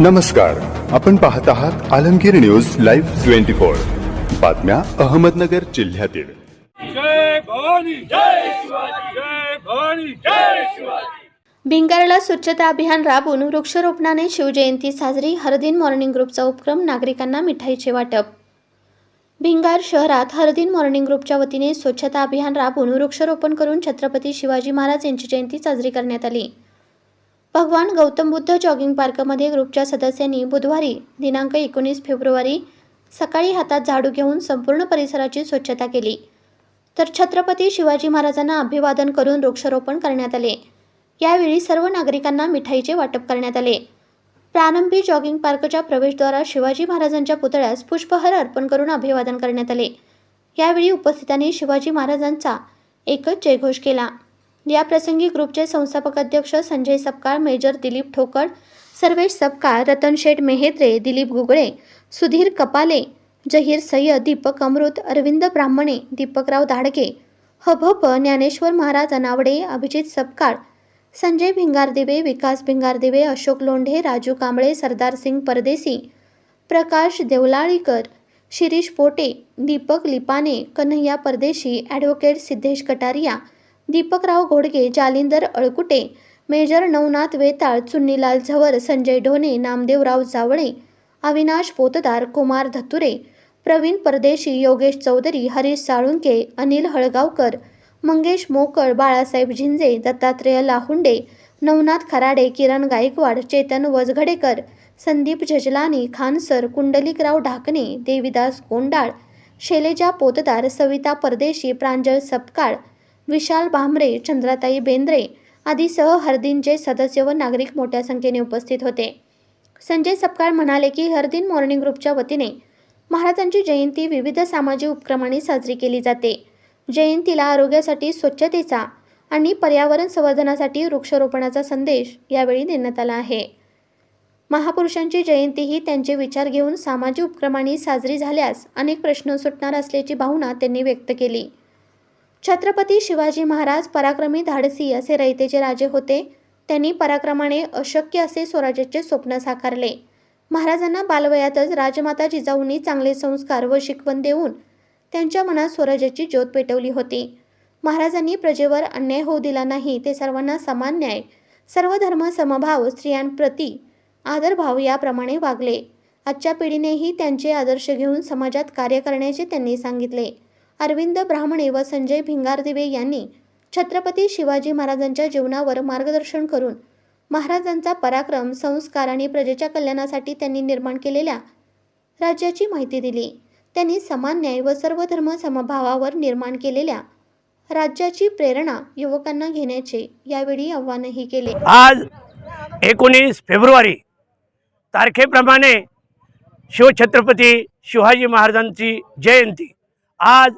नमस्कार. आपण पाहत आहात Alamgir news live twenty four. बातम्या अहमदनगर जिल्ह्यातील. जय भवानी. जय शिवाजी. जय भवानी. जय शिवाजी. भिंगारला स्वच्छता अभियान राबवून वृक्षारोपणाने शिवजयंती साजरी हरदिन मॉर्निंग ग्रुपचा उपक्रम नागरिकांना मिठाईचे वाटप. भिंगार शहरात हरदिन मॉर्निंग ग्रुपच्या वतीने स्वच्छता अभियान राबवून वृक्षारोपण करून छत्रपती शिवाजी महाराज यांची जयंती साजरी करण्यात आली. भगवान गौतम बुद्ध जॉगिंग पार्कमध्ये ग्रुपच्या सदस्यांनी बुधवारी दिनांक एकोणीस फेब्रुवारी सकाळी हातात झाडू घेऊन संपूर्ण परिसराची स्वच्छता केली. तर छत्रपती शिवाजी महाराजांना अभिवादन करून वृक्षारोपण करण्यात आले. यावेळी सर्व नागरिकांना मिठाईचे वाटप करण्यात आले. प्रारंभी जॉगिंग पार्कच्या प्रवेशद्वारात शिवाजी महाराजांच्या पुतळ्यास पुष्पहार अर्पण करून अभिवादन करण्यात आले. यावेळी उपस्थितांनी शिवाजी महाराजांचा एकच जयघोष केला. या प्रसंगी ग्रुपचे संस्थापक अध्यक्ष संजय सपकाळ मेजर दिलीप ठोकळ सर्वेश सपकाळ रतन शेठ मेहेत्रे दिलीप गुगळे सुधीर कपाले जहीर सय्यद दीपक अमृत अरविंद ब्राह्मणे दीपकराव धाडगे हभप ज्ञानेश्वर महाराज अनावडे अभिजित सपकाळ संजय भिंगारदिवे विकास भिंगारदिवे अशोक लोंढे राजू कांबळे सरदार सिंग परदेसी प्रकाश देवलाळीकर शिरीष पोटे दीपक लिपाने कन्हैया परदेशी ॲडव्होकेट सिद्धेश कटारिया दीपकराव घोडगे जालिंदर अळकुटे मेजर नवनाथ वेताळ चुन्नीलाल झवर संजय ढोणे नामदेवराव जावळे अविनाश पोतदार कुमार धतुरे प्रवीण परदेशी योगेश चौधरी हरीश साळुंके अनिल हळगावकर मंगेश मोकळ बाळासाहेब झिंजे दत्तात्रेय लाहुंडे नवनाथ खराडे किरण गायकवाड चेतन वजघडेकर संदीप झजलानी खानसर कुंडलिकराव ढाकणे देविदास गोंडाळ शैलेजा पोतदार सविता परदेशी प्रांजळ सपकाळ विशाल भांबरे चंद्राताई बेंद्रे आदीसह हरदिनचे सदस्य व नागरिक मोठ्या संख्येने उपस्थित होते. संजय सपकाळ म्हणाले की हरदिन मॉर्निंग ग्रुपच्या वतीने महाराजांची जयंती विविध सामाजिक उपक्रमांनी साजरी केली जाते. जयंतीला आरोग्यासाठी स्वच्छतेचा आणि पर्यावरण संवर्धनासाठी वृक्षारोपणाचा संदेश यावेळी देण्यात आला आहे. महापुरुषांची जयंती ही त्यांचे विचार घेऊन सामाजिक उपक्रमांनी साजरी झाल्यास अनेक प्रश्न सुटणार असल्याची भावना त्यांनी व्यक्त केली. छत्रपती शिवाजी महाराज पराक्रमी धाडसी असे रयतेचे राजे होते. त्यांनी पराक्रमाने अशक्य असे स्वराज्याचे स्वप्न साकारले. महाराजांना बालवयातच राजमाता जिजाऊंनी चांगले संस्कार व शिकवण देऊन त्यांच्या मनात स्वराज्याची ज्योत पेटवली होती. महाराजांनी प्रजेवर अन्याय होऊ दिला नाही ते सर्वांना समान न्याय सर्व धर्म समभाव स्त्रियांप्रती आदरभाव याप्रमाणे वागले. आजच्या पिढीनेही त्यांचे आदर्श घेऊन समाजात कार्य करण्याचे त्यांनी सांगितले. अरविंद ब्राह्मणे व संजय भिंगारदिवे यांनी छत्रपती शिवाजी महाराजांच्या जीवनावर मार्गदर्शन करून महाराजांचा पराक्रम संस्कार आणि प्रजेच्या कल्याणासाठी त्यांनी निर्माण केलेल्या राज्याची माहिती दिली. त्यांनी समान न्याय व सर्व धर्म समभावावर निर्माण केलेल्या राज्याची प्रेरणा युवकांना घेण्याचे यावेळी आव्हानही केले. आज एकोणीस फेब्रुवारी तारखेप्रमाणे शिवछत्रपती शिवाजी महाराजांची जयंती. आज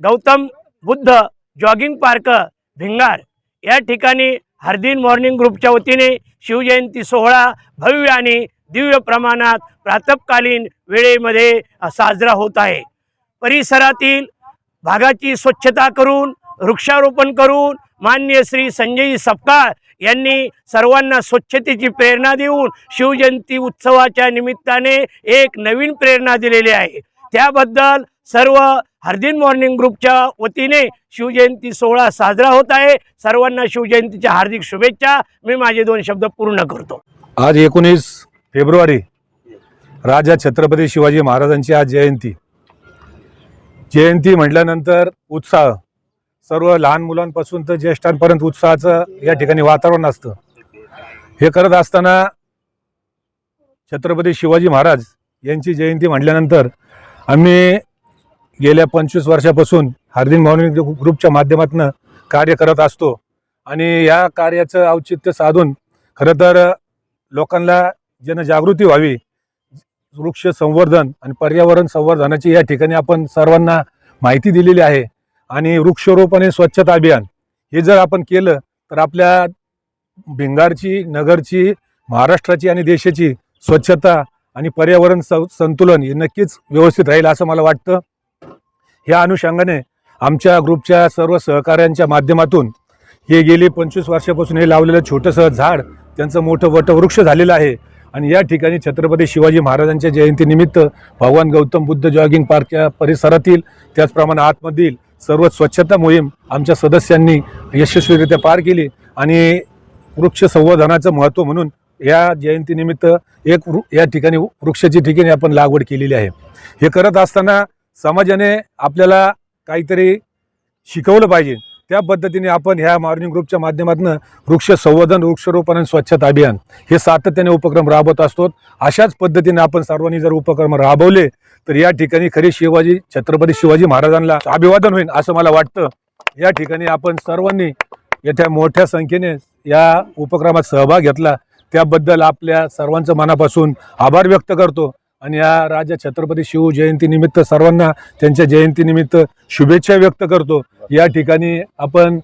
गौतम बुद्ध जॉगिंग पार्क भिंगार. या ठिकाणी हरदिन मॉर्निंग ग्रुपच्या वतीने शिवजयंती सोहळा भव्य आणि दिव्य प्रमाणात प्रातपकालीन वेळेमध्ये साजरा होत आहे. परिसरातील भागाची स्वच्छता करून वृक्षारोपण करून मान्य श्री संजय सपकाळ यांनी सर्वांना स्वच्छतेची प्रेरणा देऊन शिवजयंती उत्सवाच्या निमित्ताने एक नवीन प्रेरणा दिलेली आहे. त्याबद्दल सर्व हरदिन मॉर्निंग ग्रुपच्या वतीने शिवजयंती सोहळा साजरा होत आहे. सर्वांना शिवजयंतीच्या हार्दिक शुभेच्छा. मी माझे दोन शब्द पूर्ण करतो. आज एकोणीस फेब्रुवारी राजा छत्रपती शिवाजी महाराजांची आज जयंती. जयंती म्हटल्यानंतर उत्साह. सर्व लहान मुलांपासून तर ज्येष्ठांपर्यंत उत्साहाचं या ठिकाणी वातावरण असतं. हे करत असताना छत्रपती शिवाजी महाराज यांची जयंती म्हटल्यानंतर आम्ही गेल्या पंचवीस वर्षापासून हार्दिन मॉर्निंग ग्रुपच्या माध्यमातून कार्य करत असतो. आणि या कार्याचं औचित्य साधून खरं तर लोकांना जनजागृती व्हावी वृक्ष संवर्धन आणि पर्यावरण संवर्धनाची या ठिकाणी आपण सर्वांना माहिती दिलेली आहे. आणि वृक्षारोपण हे स्वच्छता अभियान हे जर आपण केलं तर आपल्या भिंगारची नगरची महाराष्ट्राची आणि देशाची स्वच्छता आणि पर्यावरण संतुलन हे नक्कीच व्यवस्थित राहील असं मला वाटतं. ह्या अनुषंगाने आमच्या ग्रुपच्या सर्व सहकाऱ्यांच्या माध्यमातून हे गेली पंचवीस वर्षापासून हे लावलेलं छोटंसं झाड त्यांचं मोठं वटवृक्ष झालेलं आहे. आणि या ठिकाणी छत्रपती शिवाजी महाराजांच्या जयंतीनिमित्त भगवान गौतम बुद्ध जॉगिंग पार्कच्या परिसरातील त्याचप्रमाणे आतमधील सर्व स्वच्छता मोहीम आमच्या सदस्यांनी यशस्वीरित्या पार केली. आणि वृक्ष संवर्धनाचं महत्त्व म्हणून या जयंतीनिमित्त एक वृ या ठिकाणी वृक्षाची ठिकाणी आपण लागवड केलेली आहे. हे करत असताना समाजाने आपल्याला काहीतरी शिकवलं पाहिजे. त्या पद्धतीने आपण ह्या मॉर्निंग ग्रुपच्या माध्यमातून वृक्ष संवर्धन वृक्षरोपण आणि स्वच्छता अभियान हे सातत्याने उपक्रम राबवत असतो. अशाच पद्धतीने आपण सर्वांनी जर उपक्रम राबवले तर या ठिकाणी खरे शिवाजी छत्रपती शिवाजी महाराजांना अभिवादन होईल असं मला वाटतं. या ठिकाणी आपण सर्वांनी येत्या मोठ्या संख्येने या उपक्रमात सहभाग घेतला. त्याबद्दल आपल्या सर्वांचं मनापासून आभार व्यक्त करतो. आणि या राजा छत्रपती शिव जयंतीनिमित्त सर्वांना त्यांच्या जयंतीनिमित्त शुभेच्छा व्यक्त करतो. या ठिकाणी आपण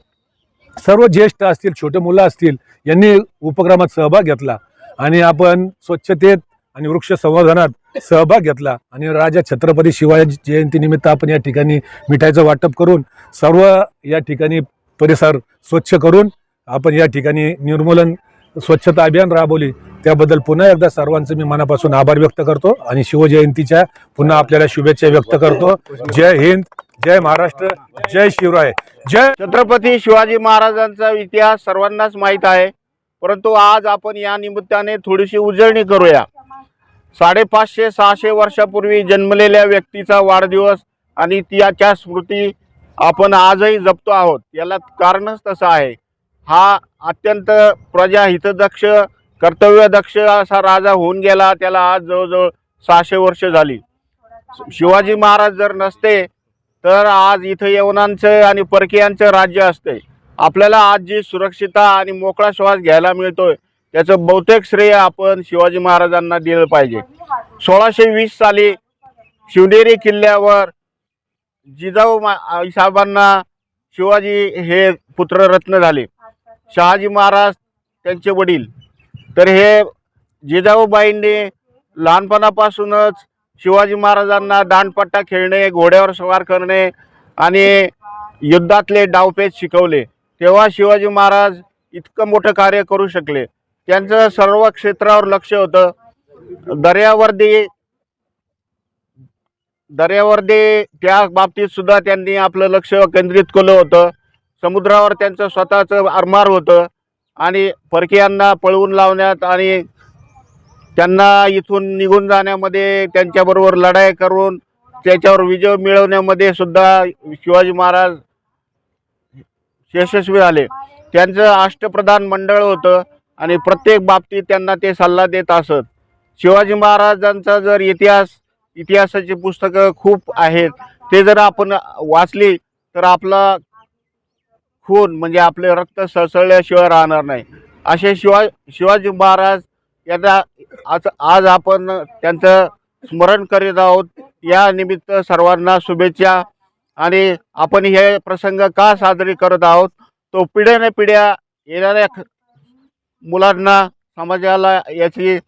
सर्व ज्येष्ठ असतील छोटे मुलं असतील यांनी उपक्रमात सहभाग घेतला. आणि आपण स्वच्छतेत आणि वृक्ष संवर्धनात सहभाग घेतला. आणि राजा छत्रपती शिवाजी जयंतीनिमित्त आपण या ठिकाणी मिठाईचं वाटप करून सर्व या ठिकाणी परिसर स्वच्छ करून आपण या ठिकाणी निर्मूलन स्वच्छता अभियान राबवली त्याबद्दल पुन्हा एकदा सर्वांचं मी मनापासून आभार व्यक्त करतो आणि शिवजयंतीच्या पुन्हा आपल्याला शुभेच्छा व्यक्त करतो. जय हिंद जय महाराष्ट्र जय शिवराय. जय छत्रपती शिवाजी महाराजांचा इतिहास सर्वांनाच माहीत आहे. परंतु आज आपण या निमित्ताने थोडीशी उजळणी करूया. साडेपाचशे सहाशे वर्षापूर्वी जन्मलेल्या व्यक्तीचा वाढदिवस आणि त्याच्या स्मृती आपण आजही जपतो आहोत. याला कारणच तसं आहे. हा अत्यंत प्रजाहितदक्ष कर्तव्यदक्ष असा राजा होऊन गेला. त्याला आज जवळजवळ सहाशे वर्ष झाली. शिवाजी महाराज जर नसते तर आज इथं यवनांचं आणि परकीयांचं राज्य असते आपल्याला आज जी सुरक्षितता आणि मोकळा श्वास घ्यायला मिळतोय त्याचं बहुतेक श्रेय आपण शिवाजी महाराजांना दिलं पाहिजे. सोळाशे वीस साली शिवनेरी किल्ल्यावर जिजाऊ साहेबांना शिवाजी हे पुत्ररत्न झाले. शहाजी महाराज त्यांचे वडील. तर हे जिजाऊबाईंनी लहानपणापासूनच शिवाजी महाराजांना दांडपट्टा खेळणे घोड्यावर स्वार करणे आणि युद्धातले डावपेच शिकवले. तेव्हा शिवाजी महाराज इतकं मोठं कार्य करू शकले. त्यांचं सर्व क्षेत्रावर लक्ष होतं. दर्यावर्दी दर्यावर्दी त्या बाबतीत सुद्धा त्यांनी आपलं लक्ष केंद्रित केलं होतं. समुद्रावर त्यांचं स्वतःचं आरमार होतं. आणि परकीयांना पळवून लावण्यात आणि त्यांना इथून निघून जाण्यामध्ये त्यांच्याबरोबर लढाई करून त्याच्यावर विजय मिळवण्यामध्ये सुद्धा शिवाजी महाराज यशस्वी झाले. त्यांचं अष्टप्रधान मंडळ होतं आणि प्रत्येक बाबतीत त्यांना ते सल्ला देत असत. शिवाजी महाराजांचा जर इतिहास इतिहासाची पुस्तकं खूप आहेत ते जर आपण वाचली तर आपला खून म्हणजे आपले रक्त सळसळल्याशिवाय राहणार नाही. असे शिवा शिवाजी महाराज यांना आज आज आपण त्यांचं स्मरण करीत आहोत. या निमित्त सर्वांना शुभेच्छा. आणि आपण हे प्रसंग का साजरे करत आहोत? तो पिढ्याने पिढ्या येणाऱ्या ख- मुलांना समाजाला याची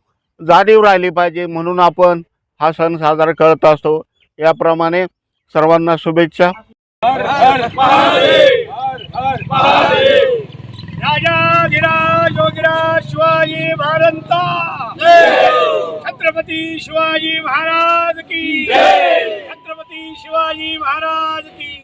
जाणीव राहिली पाहिजे म्हणून आपण हा सण साजरा करत असतो. याप्रमाणे सर्वांना शुभेच्छा. राजाधिराज योगीराज शिवाजी महाराजांचा. छत्रपती शिवाजी महाराज की छत्रपती शिवाजी महाराज की